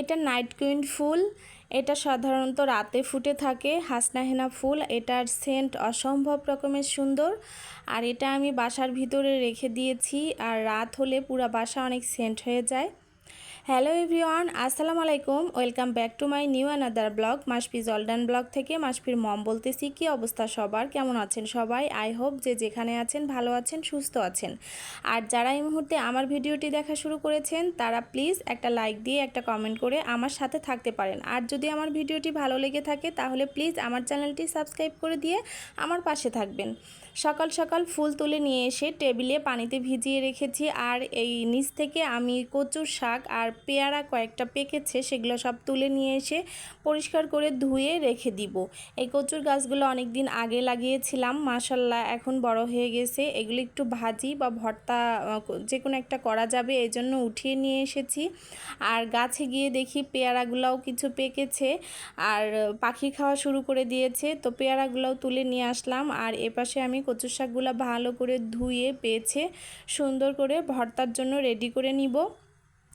এটা night queen ফুল, এটা সাধারণত রাতে ফুটে থাকে, হাসনাহেনা ফুল, এটার সেন্ট অসম্ভব রকমের সুন্দর, আর এটা আমি বাসার ভিতরে রেখে দিয়েছি, আর রাত হলে পুরা বাসা অনেক সেন্ট হয়ে যায়। হ্যালো এভরিওয়ান, আসসালামু আলাইকুম। Welcome back to my new another vlog. মাসপি জলডান ব্লগ থেকে মাসপির মম বলতেছি, কি অবস্থা সবার? কেমন আছেন সবাই? আই হোপ যে যেখানে আছেন, ভালো আছেন, সুস্থ আছেন। আর যারা এই মুহূর্তে আমার ভিডিওটি দেখা শুরু করেছেন, তারা প্লিজ একটা লাইক দিয়ে, একটা কমেন্ট করে আমার সাথে থাকতে পারেন। আর যদি আমার ভিডিওটি ভালো লেগে থাকে, তাহলে প্লিজ আমার চ্যানেলটি সাবস্ক্রাইব করে দিয়ে আমার পাশে থাকবেন। সকাল সকাল ফুল তুলে নিয়ে এসে টেবিলে পানিতে ভিজিয়ে রেখেছি। আর এই নিচ থেকে আমি কচুর শাক আর পেয়ারা কয়েকটা পেকেছে, সেগুলো সব তুলে নিয়ে এসে পরিষ্কার করে ধুয়ে রেখে দিব। এই কচুর গাছগুলো অনেক দিন আগে লাগিয়েছিলাম মাসাল্লাহ এখন বড় হয়ে গেছে। এগুলো একটু ভাজি বা ভর্তা যে কোনো একটা করা যাবে এই জন্য উঠিয়ে নিয়ে এসেছি। আর গাছে গিয়ে দেখি পেয়ারাগুলোও কিছু পেকেছে, আর পাখি খাওয়া শুরু করে দিয়েছে। তো পেয়ারাগুলোও তুলে নিয়ে আসলাম, আর এপাশে আমি কচু শাকগুলো ভালো করে ধুয়ে পেয়েছে সুন্দর করে ভর্তার জন্য রেডি করে নিব।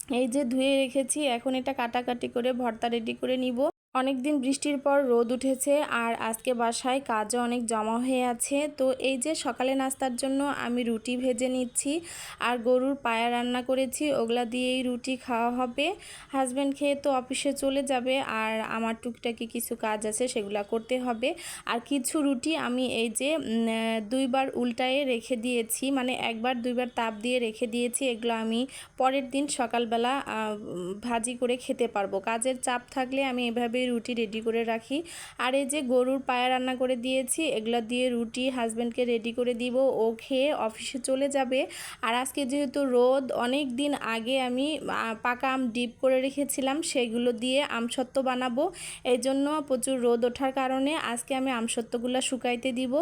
এই যে ধুয়ে রেখেছি এখন এটা কাটাকাটি করে ভর্তা রেডি করে নিব। অনেক দিন বৃষ্টির পর রোদ উঠেছে আর আজকে বাসায় কাজও অনেক জমা হয়ে আছে। তো এই যে সকালে নাস্তার জন্য আমি রুটি ভেজে নিচ্ছি আর গরুর পায়া রান্না করেছি, ওগুলা দিয়েই রুটি খাওয়া হবে। হাজব্যান্ড খেয়ে তো অফিসে চলে যাবে আর আমার টুকটাকি কিছু কাজ আছে সেগুলো করতে হবে। আর কিছু রুটি আমি এই যে দুইবার উল্টায়ে রেখে দিয়েছি মানে একবার দুইবার তাপ দিয়ে রেখে দিয়েছি, এগুলো আমি পরের দিন সকালবেলা ভাজি করে খেতে পারব। কাজের চাপ থাকলে আমি এভাবে রুটি রেডি করে রাখি। আর এই যে গরুর পায়া রান্না করে দিয়েছি, এগুলো দিয়ে রুটি হাজব্যান্ডকে রেডি করে দিব। ও খেয়ে অফিসে চলে যাবে। আর আজকে যেহেতু রোদ অনেক দিন আগে আমি পাকা আম ডিপ করে রেখেছিলাম, সেগুলো দিয়ে আমসত্ত্ব বানাবো। এই জন্য প্রচুর রোদ ওঠার কারণে আজকে আমি আমসত্ত্বগুলো শুকাইতে দিব।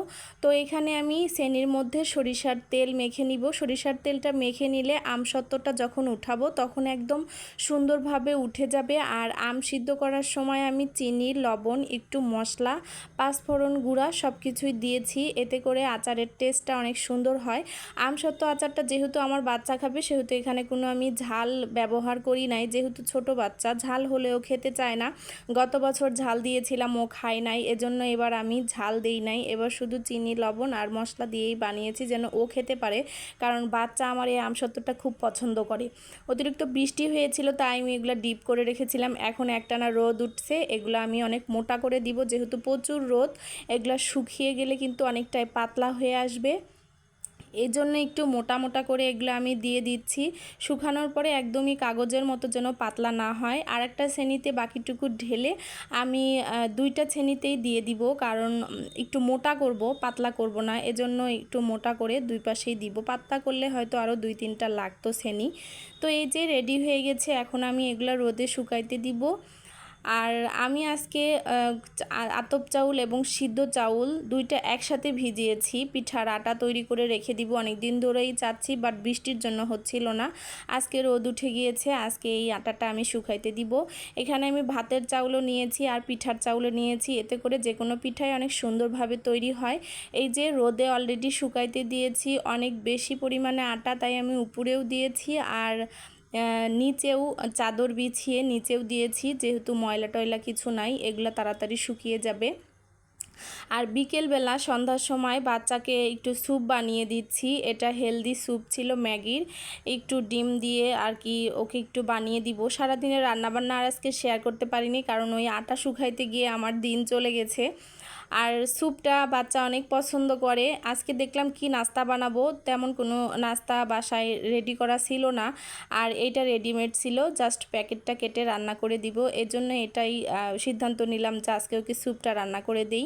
তো এখানে আমি শ্রেণির মধ্যে সরিষার তেল মেখে নিব। সরিষার তেলটা মেখে নিলে আমসত্ত্বটা যখন উঠাবো, তখন একদম সুন্দরভাবে উঠে যাবে। আর আম সিদ্ধ করার সময় আমি আমি চিনি, লবণ, একটু মশলা, পাঁচফোড়ন গুঁড়া সব কিছুই দিয়েছি। এতে করে আচারের টেস্টটা অনেক সুন্দর হয়। আমসত্ত্ব আচারটা যেহেতু আমার বাচ্চা খাবে, সেহেতু এখানে কোনো আমি ঝাল ব্যবহার করি নাই। যেহেতু ছোট বাচ্চা, ঝাল হলেও খেতে চায় না। গত বছর ঝাল দিয়েছিলাম, ও খায় নাই। এজন্য এবার আমি ঝাল দেই নাই। এবার শুধু চিনি, লবণ আর মশলা দিয়েই বানিয়েছি যেন ও খেতে পারে। কারণ বাচ্চা আমার এই আমসত্ত্বটা খুব পছন্দ করে। অতিরিক্ত বৃষ্টি হয়েছিল, তাই আমি এগুলো ডিপ করে রেখেছিলাম। এখন একটানা রোদ উঠছে। এগুলো আমি অনেক মোটা করে দিব যেহেতু প্রচুর রোদ, এগুলো শুকিয়ে গেলে কিন্তু অনেকটাই পাতলা হয়ে আসবে। এই জন্য একটু মোটা মোটা করে এগুলো আমি দিয়ে দিচ্ছি। শুকানোর পরে একদমই কাগজের মতো যেন পাতলা না হয়। আর একটা শ্রেণীতে বাকিটুকু ঢেলে আমি দুইটা শ্রেণীতেই দিয়ে দিব কারণ একটু মোটা করব, পাতলা করব না। এজন্য একটু মোটা করে দুই পাশেই দিব। পাতলা করলে হয়তো আরও দুই তিনটা লাগতো শ্রেণি তো এই যে রেডি হয়ে গেছে, এখন আমি এগুলো রোদে শুকাইতে দিব। আর আমি আজকে আতপ চাউল এবং সিদ্ধ চাউল দুইটা একসাথে ভিজিয়েছি। পিঠার আটা তৈরি করে রেখে দিব। অনেক দিন ধরেই চাচ্ছি বাট বৃষ্টির জন্য হচ্ছিল না। আজকে রোদ উঠে গিয়েছে, আজকে এই আটাটা আমি শুকাইতে দিব। এখানে আমি ভাতের চাউলও নিয়েছি আর পিঠার চাউলও নিয়েছি। এতে করে যে কোনো পিঠাই অনেক সুন্দরভাবে তৈরি হয়। এই যে রোদে অলরেডি শুকাইতে দিয়েছি, অনেক বেশি পরিমাণে আটা তাই আমি উপরেও দিয়েছি। আর নিচেও চাদর বিছিয়ে নিচেও দিয়েছি, যেহেতু ময়লা টয়লা কিছু নাই, এগুলো তাড়াতাড়ি শুকিয়ে যাবে। আর বিকেলবেলা সন্ধ্যার সময় বাচ্চাকে একটু স্যুপ বানিয়ে দিচ্ছি, এটা হেলদি স্যুপ ছিল ম্যাগির, একটু ডিম দিয়ে আর কি ওকে একটু বানিয়ে দিব। সারাদিনের রান্নাবান্না আর আজকে শেয়ার করতে পারিনি, কারণ ওই আটা শুকাইতে গিয়ে আমার দিন চলে গেছে। আর স্যুপটা বাচ্চা অনেক পছন্দ করে। আজকে দেখলাম কি নাস্তা বানাবো, তেমন কোনো নাস্তা বাসায় রেডি করা ছিল না। আর এইটা রেডিমেড ছিল জাস্ট প্যাকেটটা কেটে রান্না করে দিব। এজন্য এটাই সিদ্ধান্ত নিলাম যে আজকে ওকে স্যুপটা রান্না করে দিই।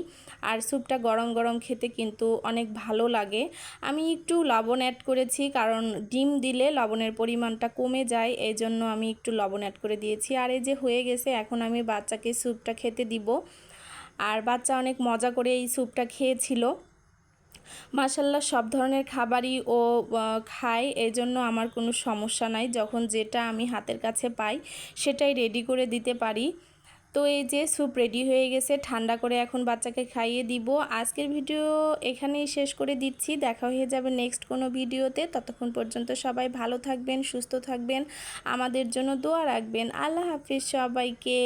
আর স্যুপটা গরম গরম খেতে কিন্তু অনেক ভালো লাগে। আমি একটু লবণ অ্যাড করেছি, কারণ ডিম দিলে লবণের পরিমাণটা কমে যায়, এই জন্য আমি একটু লবণ অ্যাড করে দিয়েছি। আর এই যে হয়ে গেছে, এখন আমি বাচ্চাকে স্যুপটা খেতে দিব। আর বাচ্চা অনেক মজা করে এই স্যুপটা খেয়েছিল। মাসাল্লাহ সব ধরনের খাবারই ও খায় এই জন্য আমার কোনো সমস্যা নাই। যখন যেটা আমি হাতের কাছে পাই, সেটাই রেডি করে দিতে পারি। তো এই যে স্যুপ রেডি হয়ে গেছে, ঠান্ডা করে এখন বাচ্চাকে খাইয়ে দিব। আজকের ভিডিও এখানেই শেষ করে দিচ্ছি। দেখা হয়ে যাবে নেক্সট কোনো ভিডিওতে। ততক্ষণ পর্যন্ত সবাই ভালো থাকবেন, সুস্থ থাকবেন। আমাদের জন্য দোয়া রাখবেন। আল্লাহ হাফিজ সবাইকে।